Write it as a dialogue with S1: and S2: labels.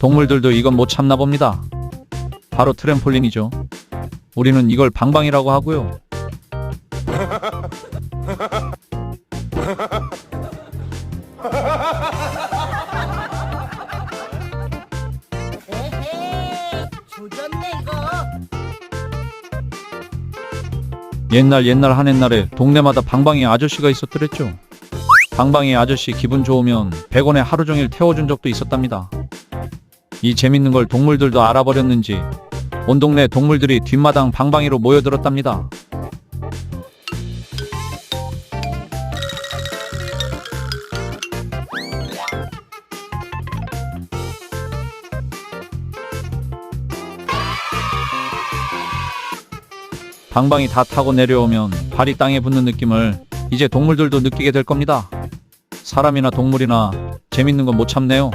S1: 동물들도 이건 못 참나 봅니다. 바로 트램폴린이죠. 우리는 이걸 방방이라고 하고요. 옛날 옛날 한 옛날에 동네마다 방방이 아저씨가 있었더랬죠. 방방이 아저씨 기분 좋으면 100원에 하루 종일 태워준 적도 있었답니다. 이 재밌는 걸 동물들도 알아버렸는지 온 동네 동물들이 뒷마당 방방이로 모여들었답니다. 방방이 다 타고 내려오면 발이 땅에 붙는 느낌을 이제 동물들도 느끼게 될 겁니다. 사람이나 동물이나 재밌는 건 못 참네요.